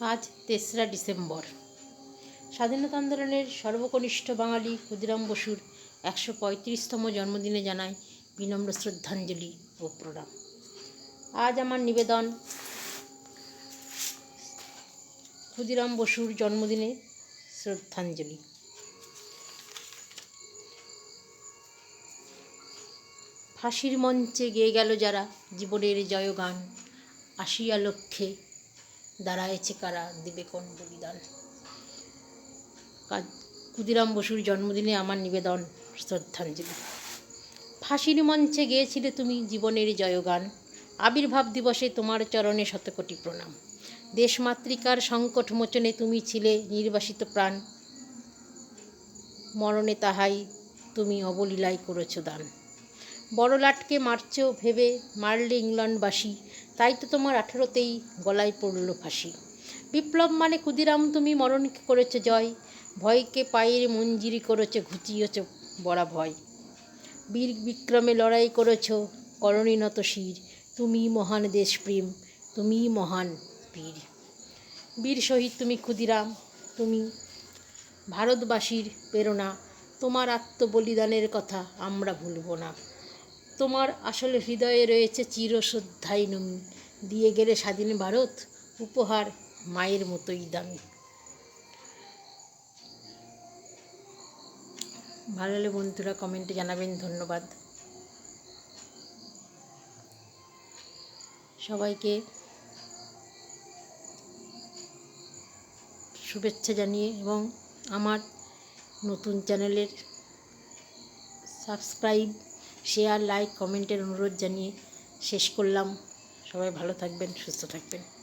আজ তেসরা ডিসেম্বর। স্বাধীনতা আন্দোলনের সর্বকনিষ্ঠ বাঙালি ক্ষুদিরাম বসুর একশো পঁয়ত্রিশতম জন্মদিনে জানায় বিনম্র শ্রদ্ধাঞ্জলি ও প্রণাম। আজ আমার নিবেদন, ক্ষুদিরাম বসুর জন্মদিনে শ্রদ্ধাঞ্জলি। ফাঁসির মঞ্চে গেয়ে গেল যারা জীবনের জয়গান, আসিয়া লক্ষ্যে দাঁড়ায়েছে কারা? দিবে কোন বলিদান ক্ষুদিরাম বসুর জন্মদিনে আমার নিবেদন, শ্রদ্ধাঞ্জলি। ফাঁসির মঞ্চে গেয়েছিলে তুমি জীবনের জয়গান। আবির্ভাব দিবসে তোমার চরণে শতকোটি প্রণাম। দেশমাতৃকার সংকট মোচনে তুমি ছিলে নির্বাসিত প্রাণ। মরণে তাহাই তুমি অবলীলায় করেছ দান। বড় লাটকে মারছ ভেবে মারলে ইংল্যান্ডবাসী। তাই তো তোমার আঠেরোতেই গলায় পড়ল ফাঁসি। বিপ্লব মানে ক্ষুদিরাম, তুমি মরণকে করেছ জয়। ভয়কে পায়ের মঞ্জিরি করেছ, ঘুচিয়েছ বড়া ভয়। বীর বিক্রমে লড়াই করেছ, করণীনত শির। তুমি মহান দেশপ্রেম, তুমি মহান বীর। বীর শহীদ তুমি ক্ষুদিরাম, তুমি ভারতবাসীর প্রেরণা। তোমার আত্মবলিদানের কথা আমরা ভুলব না। তোমার আসলে হৃদয়ে রয়েছে চিরশ্রদ্ধাই নমি দিয়ে গেলে স্বাধীন ভারত, উপহার মায়ের মতোই দামি। ভালো হলে বন্ধুরা কমেন্টে জানাবেন, ধন্যবাদ। সবাইকে শুভেচ্ছা জানিয়ে এবং আমার নতুন চ্যানেলের সাবস্ক্রাইব শেয়ার লাইক কমেন্টের অনুরোধ জানিয়ে শেষ করলাম। সবাই ভালো থাকবেন সুস্থ থাকবেন।